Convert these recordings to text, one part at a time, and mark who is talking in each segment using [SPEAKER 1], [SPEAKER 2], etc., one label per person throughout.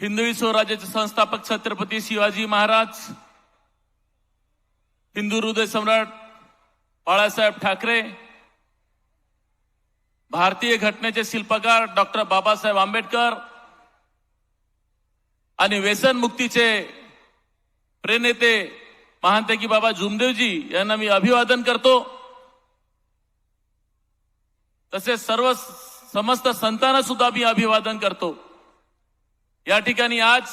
[SPEAKER 1] हिंदवी स्वराज्याचे संस्थापक छत्रपती शिवाजी महाराज हिंदू हृदय सम्राट बाळासाहेब ठाकरे भारतीय घटनेचे शिल्पकार डॉक्टर बाबासाहेब आंबेडकर आणि व्यसन मुक्तीचे प्रेनेते महानतेकी बाबा जुमदेवजी यांना मी अभिवादन करतो. तसेच सर्व समस्त संतांना सुद्धा मी अभिवादन करतो. या ठिकाणी आज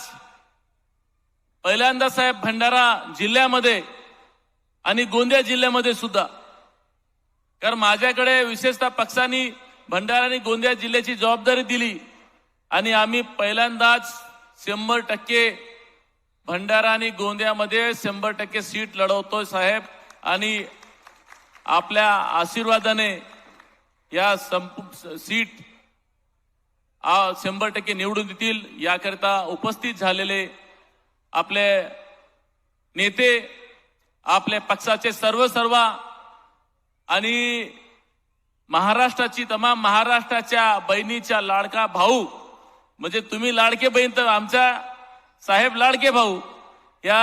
[SPEAKER 1] पहिल्यांदा साहेब भंडारा जिल्ह्यामध्ये आणि गोंदिया जिल्ह्यामध्ये सुद्धा. कारण माझ्याकडे विशेषतः पक्षांनी भंडारा आणि गोंदिया जिल्ह्याची जबाबदारी दिली आणि आम्ही पहिल्यांदाच शंभर टक्के भंडारा आणि गोंदियामध्ये शंभर टक्के सीट लढवतोय साहेब. आणि आपल्या आशीर्वादाने या संप सीट शंभर टक्के निवडून देतील. याकरिता उपस्थित झालेले आपले नेते आपल्या पक्षाचे सर्व सर्व आणि महाराष्ट्राची तमाम महाराष्ट्राच्या बहिणीच्या लाडका भाऊ म्हणजे तुम्ही लाडके बहीण तर आमच्या साहेब लाडके भाऊ या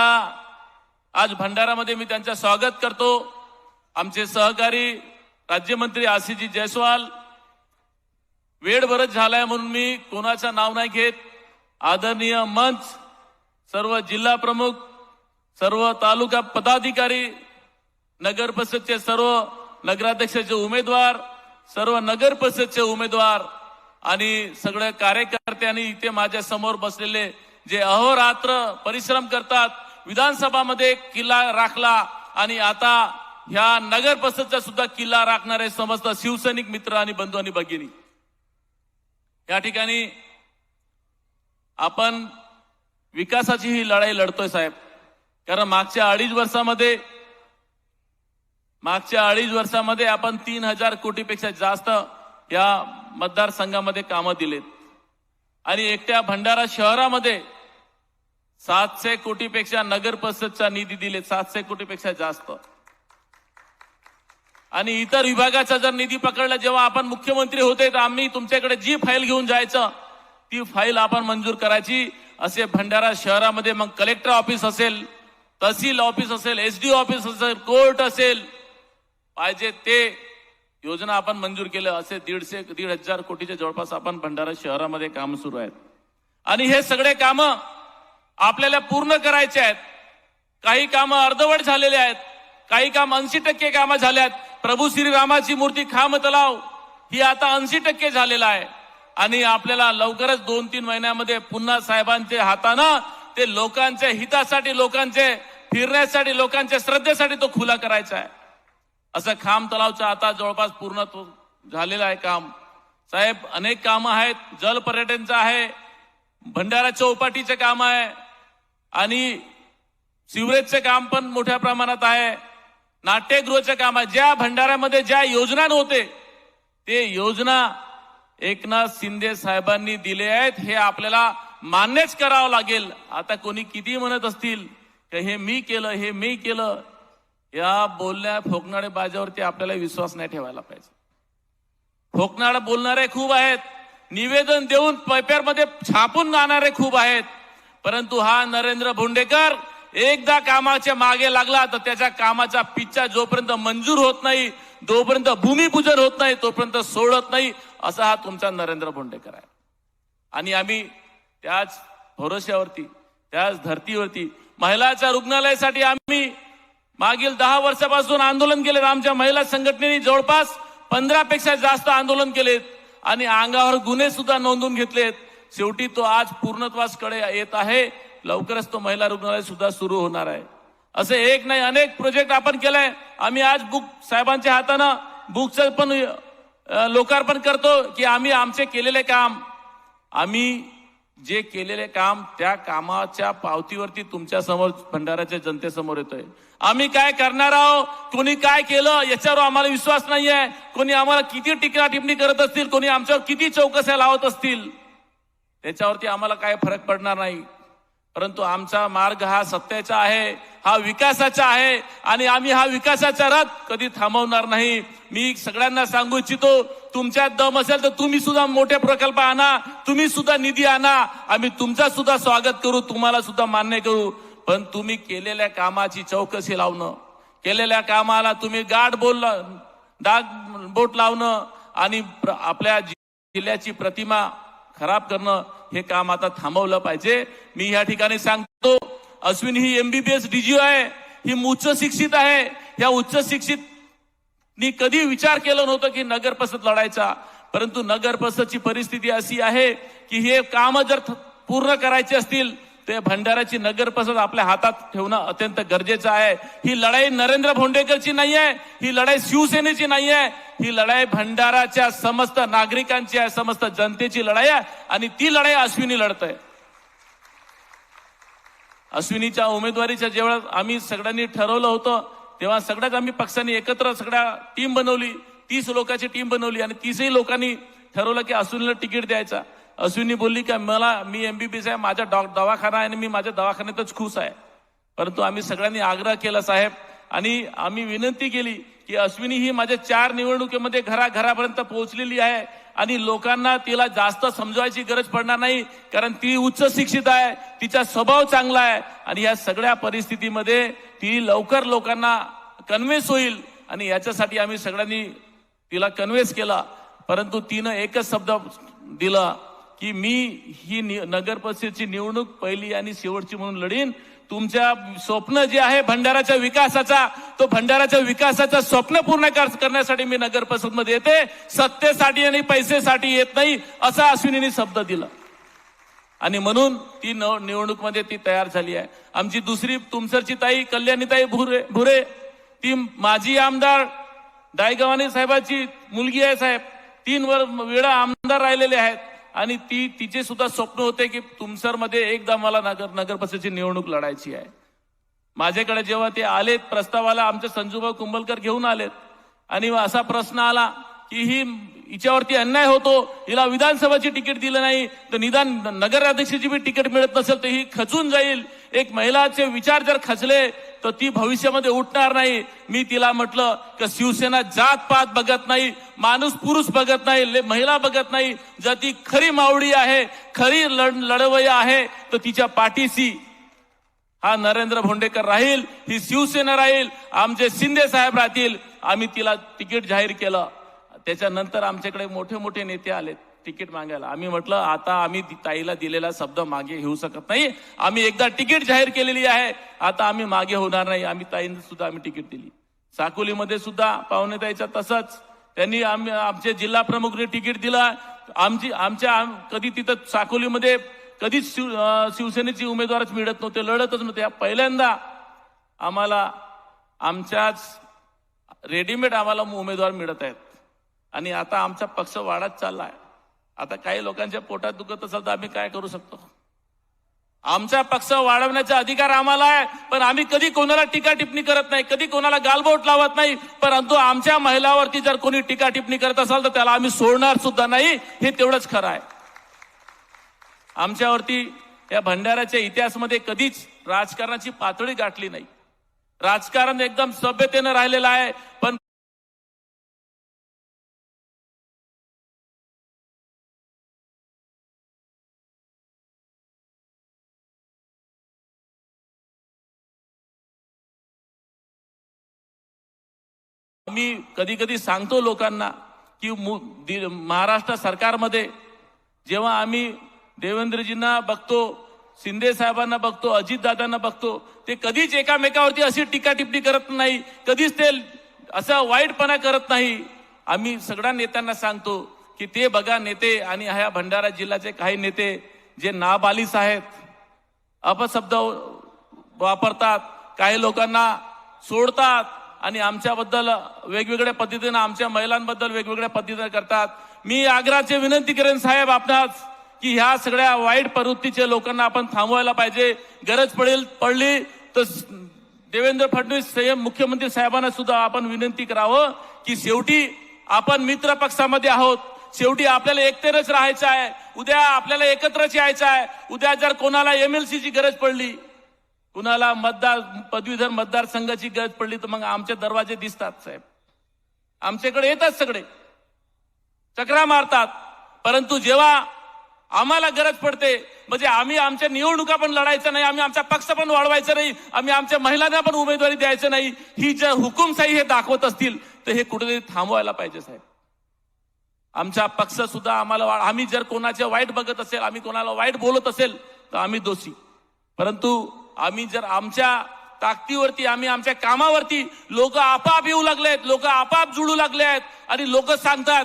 [SPEAKER 1] आज भंडारामध्ये मी त्यांचं स्वागत करतो. आमचे सहकारी राज्यमंत्री आशिषजी जयस्वाल वेळ भरत झालाय म्हणून मी कोणाचं नाव नाही घेत. आदरणीय मंच सर्व जिल्हा प्रमुख सर्व तालुका पदाधिकारी नगर परिषदचे सर्व नगराध्यक्षाचे उमेदवार सर्व नगर परिषदचे उमेदवार आणि सगळे कार्यकर्त्यांनी इथे माझ्यासमोर बसलेले जे अहोरात्र परिश्रम करतात विधानसभामध्ये किल्ला राखला आणि आता ह्या नगर परिषदचा सुद्धा किल्ला राखणारे समस्त शिवसैनिक मित्र आणि बंधू आणि भगिनी. या ठिकाणी आपण विकासाची ही लढाई लढतोय साहेब. कारण मागच्या अडीच वर्षामध्ये मागच्या अडीच वर्षामध्ये आपण तीन हजार कोटीपेक्षा जास्त या मतदारसंघामध्ये कामं दिलेत. आणि एकट्या भंडारा शहरामध्ये सातशे कोटीपेक्षा नगर परिषदचा निधी दिले सातशे कोटीपेक्षा जास्त. आणि इतर विभागाचा जर निधी पकडला जेव्हा आपण मुख्यमंत्री होते तर आम्ही तुमच्याकडे जी फाईल घेऊन जायचं ती फाईल आपण मंजूर करायची. असे भंडारा शहरामध्ये मग कलेक्टर ऑफिस असेल तहसील ऑफिस असेल एसडी ऑफिस असेल कोर्ट असेल पाहिजे ते योजना आपण मंजूर केलं. असे दीडशे दीड हजार कोटीच्या जवळपास आपण भंडारा शहरामध्ये काम सुरू आहेत. आणि हे सगळे कामं आपल्याला पूर्ण करायचे आहेत. काही कामं अर्धवट झालेले आहेत. काही काम ऐंशी टक्के कामं झाल्यात आहेत. प्रभू श्रीरामाची मूर्ती खांब तलाव ही आता ऐंशी टक्के झालेला आहे. आणि आपल्याला लवकरच दोन तीन महिन्यामध्ये पुन्हा साहेबांच्या हातानं ते लोकांच्या हितासाठी लोकांचे फिरण्यासाठी लोकांच्या श्रद्धेसाठी तो खुला करायचा आहे. असं खाम तलावचं आता जवळपास पूर्ण तो झालेलं आहे काम. साहेब अनेक कामं आहेत. जल पर्यटनचं आहे. भंडारा चौपाटीचं काम आहे. आणि सिवरेजचं काम पण मोठ्या प्रमाणात आहे. नाट्यगृहाच्या कामात ज्या भंडाऱ्यामध्ये ज्या योजना नव्हते ते योजना एकनाथ शिंदे साहेबांनी दिले आहेत. हे आपल्याला मान्यच करावं लागेल. आता कोणी किती म्हणत असतील की हे मी केलं हे मी केलं या बोलण्या फोकणारे बाजावरती आपल्याला विश्वास नाही ठेवायला पाहिजे. फोकणारे बोलणारे खूप आहेत. निवेदन देऊन पेपरमध्ये छापून जाणारे खूप आहेत. परंतु हा नरेंद्र भोंडेकर एकदा कामाच्या मागे लागला तर त्याच्या कामाचा पिच्चा जोपर्यंत मंजूर होत नाही जोपर्यंत भूमिपूजन होत नाही तोपर्यंत सोडत नाही असा हा तुमचा नरेंद्र भोंडेकर आहे. आणि आम्ही त्याच भरोश्यावरती त्याच धर्तीवरती महिलाच्या रुग्णालयासाठी आम्ही मागील दहा वर्षापासून आंदोलन केले आमच्या महिला संघटनेने जवळपास पंधरा पेक्षा जास्त आंदोलन केलेत आणि अंगावर गुन्हे सुद्धा नोंदवून घेतलेत. शेवटी तो आज पूर्णत्वासकडे येत आहे. लवकरच तो महिला रुग्णालय सुद्धा सुरू होणार आहे. असे एक नाही अनेक प्रोजेक्ट आपण केलाय. आम्ही आज बुक साहेबांच्या हातानं बुकचं पण लोकार्पण करतो की आम्ही आमचे केलेले काम. आम्ही जे केलेले काम त्या कामाच्या पावतीवरती तुमच्यासमोर भंडाराच्या जनतेसमोर येतोय. आम्ही काय करणार आहोत कोणी काय केलं? याच्यावर आम्हाला विश्वास नाहीये. कोणी आम्हाला किती टिकरा टिप्पणी करत असतील? कोणी आमच्यावर किती चौकस्या लावत असतील? त्याच्यावरती आम्हाला काय फरक पडणार नाही. परंतु आमचा मार्ग हा सत्याचा आहे हा विकासाचा आहे आणि आम्ही हा विकासाचा रथ कधी थांबवणार नाही. मी सगळ्यांना सांगू इच्छितो तुमच्यात दम असेल तर तुम्ही सुद्धा मोठे प्रकल्प आणा तुम्ही सुद्धा निधी आणा. आम्ही तुमचा सुद्धा स्वागत करू तुम्हाला सुद्धा मान्य करू. पण तुम्ही केलेल्या कामाची चौकशी लावणं केलेल्या कामाला तुम्ही गाठ बोल डाग बोट लावणं आणि प्र- आपल्या जि- जिल्ह्याची प्रतिमा खराब करणं हे काम आता थांबवलं पाहिजे. मी या ठिकाणी सांगतो अश्विन ही एमबीबीएस डीजी आहे ही उच्च शिक्षित आहे. या उच्च शिक्षित कधी विचार केलं नव्हतं की नगर परिषद लढायचा. परंतु नगर परिषदची परिस्थिती अशी आहे की हे काम जर पूर्ण करायचे असतील ते भंडाराची नगर परिषद आपल्या हातात ठेवणं अत्यंत गरजेचं आहे. ही लढाई नरेंद्र भोंडेकरची नाही आहे ही लढाई शिवसेनेची नाही आहे. ही लढाई भंडाराच्या समस्त नागरिकांची आहे समस्त जनतेची लढाई आहे आणि ती लढाई अश्विनी लढत आहे अश्विनीच्या उमेदवारीच्या जेव्हा आम्ही सगळ्यांनी ठरवलं होतं तेव्हा सगळ्याच आम्ही पक्षांनी एकत्र सगळ्या टीम बनवली तीस लोकांची टीम बनवली आणि तीसही लोकांनी ठरवलं की अश्विनीला तिकीट द्यायचा. अश्विनी बोलली की मला मी एमबीबीएस आहे माझा डॉ दवाखाना आहे आणि मी माझ्या दवाखान्यातच खुश आहे. परंतु आम्ही सगळ्यांनी आग्रह केला साहेब. आणि आम्ही विनंती केली की अश्विनी ही माझ्या चार निवडणुकीमध्ये घराघरापर्यंत पोहोचलेली आहे आणि लोकांना तिला जास्त समजवायची गरज पडणार नाही कारण ती उच्च शिक्षित आहे तिचा स्वभाव चांगला आहे आणि या सगळ्या परिस्थितीमध्ये ती लवकर लोकांना कन्व्हिन्स होईल आणि याच्यासाठी आम्ही सगळ्यांनी तिला कन्व्हिन्स केला. परंतु तिनं एकच शब्द दिला की मी ही नि- नगर परिषदेची निवडणूक पहिली आणि शेवटची म्हणून लढीन. तुमच्या स्वप्न जे आहे भंडाराच्या विकासाचा तो भंडाराच्या विकासाचं स्वप्न पूर्ण कर- करण्यासाठी मी नगर परिषदमध्ये येते. सत्तेसाठी आणि पैसेसाठी येत नाही असा अश्विनीने शब्द दिला. आणि म्हणून ती न- निवडणूकमध्ये ती तयार झाली आहे. आमची दुसरी तुमसरची ताई कल्याणीताई भुरे भुरे ती माजी आमदार दायगवानी साहेबाची मुलगी आहे साहेब. तीन वर वेळा आमदार राहिलेले आहेत. आणि ती तिचे सुद्धा स्वप्न होते की तुमसरमध्ये एकदा मला नगर नगर निवडणूक लढायची आहे. माझ्याकडे जेव्हा ते आलेत प्रस्तावाला आमचे संजूभाऊ कुंभलकर घेऊन आलेत. आणि असा प्रश्न आला की ही हिच्यावरती अन्याय होतो हिला विधानसभाची तिकीट दिलं नाही तर निदान नगराध्यक्षाची बी तिकीट मिळत नसेल तर ही खचून जाईल. एक महिलाचे विचार जर खचले तर ती भविष्यामध्ये उठणार नाही. मी तिला म्हटलं की शिवसेना जात पात बघत नाही माणूस पुरुष बघत नाही ले- महिला बघत नाही. जर ती खरी मावडी आहे खरी लढ लढवय्या आहे तर तिच्या पाठीशी हा नरेंद्र भोंडेकर राहील ही शिवसेना राहील आमचे शिंदे साहेब राहतील. आम्ही तिला तिकीट जाहीर केलं. त्याच्यानंतर आमच्याकडे मोठे मोठे नेते आले तिकीट मागायला. आम्ही म्हटलं आता आम्ही ताईला दिलेला शब्द मागे घेऊ शकत नाही. आम्ही एकदा तिकीट जाहीर केलेली आहे. आता आम्ही मागे होणार नाही. आम्ही ताईंना सुद्धा आम्ही तिकीट दिली. साकोलीमध्ये सुद्धा पाहुणे ताईचा तसंच. त्यांनी आम्ही आमचे जिल्हा प्रमुखने तिकीट दिला. आमची आमच्या आम- कधी तिथं साकोलीमध्ये कधीच शिव शिवसेनेची उमेदवारच मिळत नव्हते लढतच नव्हते. पहिल्यांदा आम्हाला आमच्याच रेडीमेड आम्हाला उमेदवार मिळत आहेत. आणि आता आमचा पक्ष वाढत चाललाय. आता काही लोकांच्या पोटात दुखत असेल तर आम्ही काय करू शकतो? आमचा पक्ष वाढवण्याचा अधिकार आम्हाला आहे पण आम्ही कधी कोणाला टीका टिप्पणी करत नाही कधी कोणाला गालबोट लावत नाही. परंतु आमच्या महिलावरती जर कोणी टीका टिप्पणी करत असाल तर त्याला आम्ही सोडणार सुद्धा नाही हे तेवढंच खरं आहे. आमच्यावरती या भंडाऱ्याच्या इतिहासामध्ये कधीच राजकारणाची पातळी गाठली नाही. राजकारण एकदम सभ्यतेनं राहिलेलं आहे पण मी कधी कधी सांगतो लोकांना की मु- दि- महाराष्ट्र सरकारमध्ये जेव्हा आम्ही देवेंद्रजींना बघतो शिंदे साहेबांना बघतो अजितदादांना बघतो ते कधीच एकामेकावरती अशी टीका टिप्पणी करत नाही कधीच ते असा वाईटपणा करत नाही. आम्ही सगळ्या नेत्यांना सांगतो की ते बघा नेते आणि ह्या भंडारा जिल्ह्याचे काही नेते जे नाबालिस आहेत अपशब्द वापरतात काही लोकांना सोडतात आणि आमच्याबद्दल वेगवेगळ्या पद्धतीनं आमच्या महिलांबद्दल वेगवेगळ्या पद्धतीने करतात. मी आग्राची विनंती करेन साहेब आपणास की ह्या सगळ्या वाईट प्रवृत्तीच्या लोकांना आपण थांबवायला पाहिजे. गरज पडेल पडली तर देवेंद्र फडणवीस संयम मुख्यमंत्री साहेबांना सुद्धा आपण विनंती करावं की शेवटी आपण मित्र पक्षामध्ये आहोत. शेवटी आपल्याला एकतेरच राहायचं आहे. उद्या आपल्याला एकत्रच यायचं आहे. उद्या जर कोणाला एमएलसीची गरज पडली कुणाला मतदार पदवीधर मतदारसंघाची गरज पडली तर मग आमचे दरवाजे दिसतात साहेब. आमच्याकडे येतात सगळे. चक्रा मारतात. परंतु जेव्हा आम्हाला गरज पडते म्हणजे आम्ही आमच्या निवडणुका पण लढायचं नाही आम्ही आमचा पक्ष पण वाढवायचा नाही आम्ही आमच्या महिलांना पण उमेदवारी द्यायचं नाही ही जर हुकुमशाही हे दाखवत असतील तर हे कुठेतरी थांबवायला पाहिजे साहेब. आमचा पक्ष सुद्धा आम्हाला वा- आम्ही जर कोणाचे वाईट बघत असेल आम्ही कोणाला वाईट बोलत असेल तर आम्ही दोषी. परंतु आम्ही जर आमच्या ताकदीवरती आम्ही आमच्या कामावरती लोक आपाप येऊ लागलेत लोक आपाप जुळू लागले आहेत आणि लोक सांगतात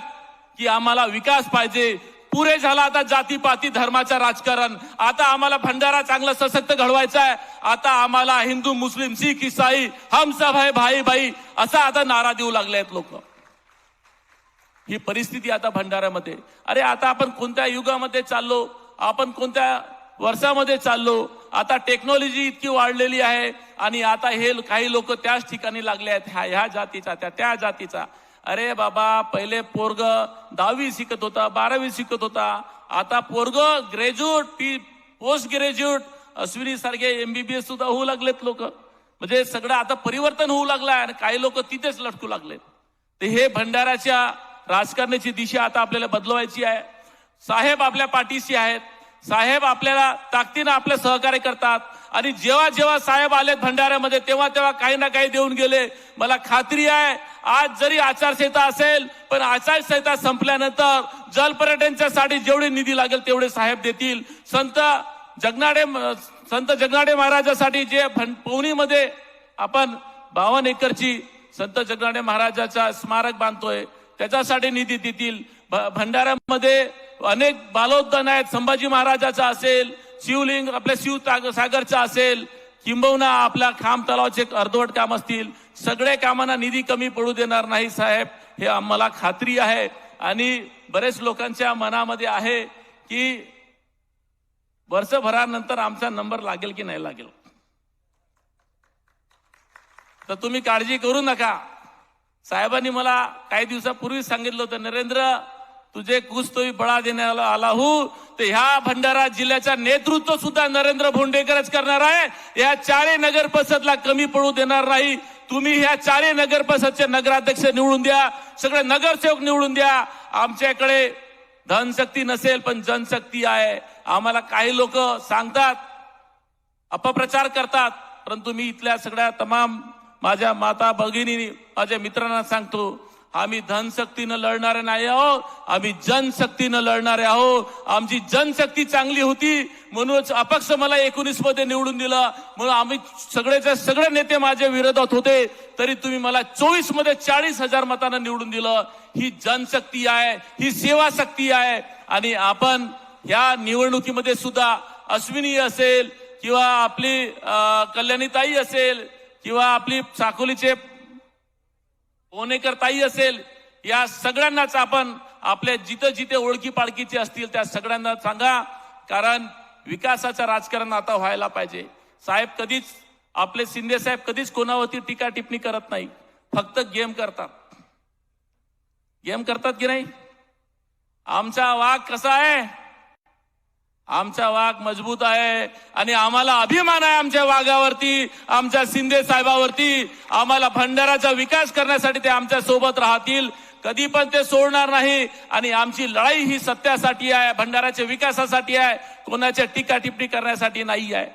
[SPEAKER 1] की आम्हाला विकास पाहिजे. पुरे झाला आता जातीपाती धर्माचं राजकारण. आता आम्हाला भंडारा चांगला सशक्त घडवायचा आहे. आता आम्हाला हिंदू मुस्लिम शीख इसाई हम सब है भाई भाई असा आता नारा देऊ लागले आहेत लोक. ही परिस्थिती आता भंडाऱ्यामध्ये. अरे आता आपण कोणत्या युगामध्ये चाललो? आपण कोणत्या वर्षामध्ये चाललो? आता टेक्नॉलॉजी इतकी वाढलेली आहे आणि आता हे काही लोक त्याच ठिकाणी लागले आहेत ह्या ह्या जातीचा त्या त्या जातीचा. अरे बाबा पहिले पोरग दहावी शिकत होता बारावी शिकत होता. आता पोरग graduate P post graduate Ashwini सारखे एमबीबीएस सुद्धा होऊ लागलेत लोक. म्हणजे सगळं आता परिवर्तन होऊ लागलं आणि काही लोक तिथेच लटकू लागलेत. तर हे भंडाराच्या राजकारणाची दिशा आता आपल्याला बदलवायची आहे. साहेब आपल्या पाठीशी आहेत. साहेब आपल्याला ताकदीनं आपले सहकार्य करतात. आणि जेव्हा जेव्हा साहेब आलेत भंडाऱ्यामध्ये तेव्हा तेव्हा काही ना काही देऊन गेले. मला खात्री आहे आज जरी आचारसंहिता असेल पण आचारसंहिता संपल्यानंतर जलपर्यटनच्यासाठी जेवढे निधी लागेल तेवढे साहेब देतील. संत जगनाडे संत जगनाडे महाराजासाठी जे पवनीमध्ये आपण बावन्न एकरची संत जगनाडे महाराजाचा स्मारक बांधतोय त्याच्यासाठी निधी देतील. भ- भंडाऱ्यामध्ये अनेक बालोद्यान आहेत. संभाजी महाराजाचा असेल शिवलिंग आपल्या शिव ताग- सागरचा असेल किंबहुना आपल्या खांब तलावाचे अर्धवट काम असतील. सगळे कामांना निधी कमी पडू देणार नाही साहेब हे आम्हाला खात्री आहे. आणि बरेच लोकांच्या मनामध्ये आहे की वर्षभरानंतर आमचा नंबर लागेल की नाही लागेल. तर तुम्ही काळजी करू नका. साहेबांनी मला काही दिवसापूर्वी सांगितलं होतं नरेंद्र तुझे कुछ तो बळा देण्याला आला हूं? तर ह्या भंडारा जिल्ह्याचा नेतृत्व सुद्धा नरेंद्र भोंडेकरच करणार आहे. या चारही नगर परिषदला कमी पडू देणार नाही. तुम्ही ह्या चारही नगर परिषदचे नगराध्यक्ष निवडून द्या. सगळे नगरसेवक निवडून द्या. आमच्याकडे धनशक्ती नसेल पण जनशक्ती आहे. आम्हाला काही लोक सांगतात अपप्रचार करतात. परंतु मी इथल्या सगळ्या तमाम माझ्या माता भगिनी माझ्या मित्रांना सांगतो आम्ही धनशक्तीनं लढणारे नाही आहोत आम्ही जनशक्तीनं लढणारे आहोत. आमची जनशक्ती चांगली होती म्हणूनच अपक्ष मला एकोणीसमध्ये निवडून दिलं. म्हणून आम्ही सगळेचे सगळे नेते माझ्या विरोधात होते. तरी तुम्ही मला चोवीसमध्ये चाळीस हजार मतांना निवडून दिलं. ही जनशक्ती आहे ही सेवा शक्ती आहे. आणि आपण या निवडणुकीमध्ये सुद्धा अश्विनी असेल किंवा आपली कल्याणीताई असेल किंवा आपली साकोलीचे पोनेकर ताई असेल या सगळ्यांनाच आपण आपल्या जिथं जिथे ओळखी पाळखीचे असतील त्या सगळ्यांना सांगा कारण विकासाचं राजकारण आता व्हायला पाहिजे. साहेब कधीच आपले शिंदे साहेब कधीच कोणावरती टीका टिप्पणी करत नाही. फक्त गेम करतात. गेम करतात की नाही? आमचा वाघ कसा आहे? आमचा वाघ मजबूत आहे आणि आम्हाला अभिमान आहे आमच्या वाघावरती आमच्या शिंदे साहेबावरती. आम्हाला भंडाराचा विकास करण्यासाठी ते आमच्यासोबत राहतील. कधी पण ते सोडणार नाही आणि आमची लढाई ही सत्यासाठी आहे भंडाराच्या विकासासाठी आहे. कोणाच्या टीका टिप्पणी करण्यासाठी नाही आहे.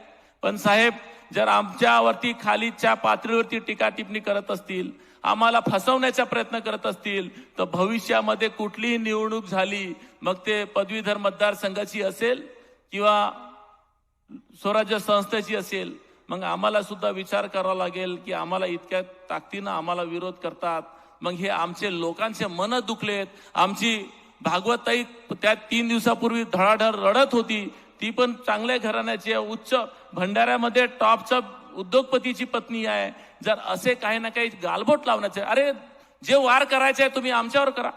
[SPEAKER 1] पण साहेब जर आमच्यावरती खालीच्या पातळीवरती टीका टिप्पणी करत असतील आम्हाला फसवण्याचा प्रयत्न करत असतील तर भविष्यामध्ये कुठलीही निवडणूक झाली मग ते पदवीधर मतदारसंघाची असेल? किंवा स्वराज्य संस्थेची असेल मग आम्हाला सुद्धा विचार करावा लागेल की आम्हाला इतक्या ताकदीनं आम्हाला विरोध करतात. मग हे आमचे लोकांचे मन दुखलेत आमची भागवताई त्या तीन दिवसापूर्वी धडाधड रडत होती. ती पण चांगल्या घराण्याची आहे. उच्च भंडाऱ्यामध्ये टॉपच्या उद्योगपतीची पत्नी आहे. जर असे काही ना काही गालबोट लावण्याचे अरे जे वार करायचे आहे तुम्ही आमच्यावर करा.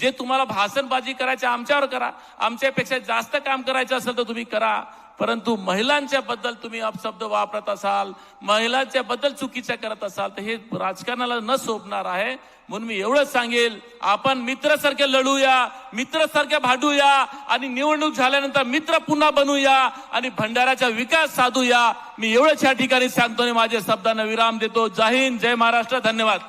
[SPEAKER 1] जे तुम्हाला भाषणबाजी करायचे आमच्यावर करा. आमच्यापेक्षा जास्त काम करायचं असेल तर तुम्ही करा. परंतु महिलांच्या बद्दल तुम्ही अपशब्द वापरत असाल महिलांच्या बद्दल चुकीच्या करत असाल तर हे राजकारणाला न शोभणार आहे. म्हणून मी एवढंच सांगेल आपण मित्रासारखे लढूया मित्रासारखे भांडूया आणि निवडणूक झाल्यानंतर मित्र पुन्हा बनूया आणि भंडाऱ्याचा विकास साधूया. मी एवढंच या ठिकाणी सांगतो आणि माझ्या शब्दांना विराम देतो. जय हिंद जय महाराष्ट्र धन्यवाद.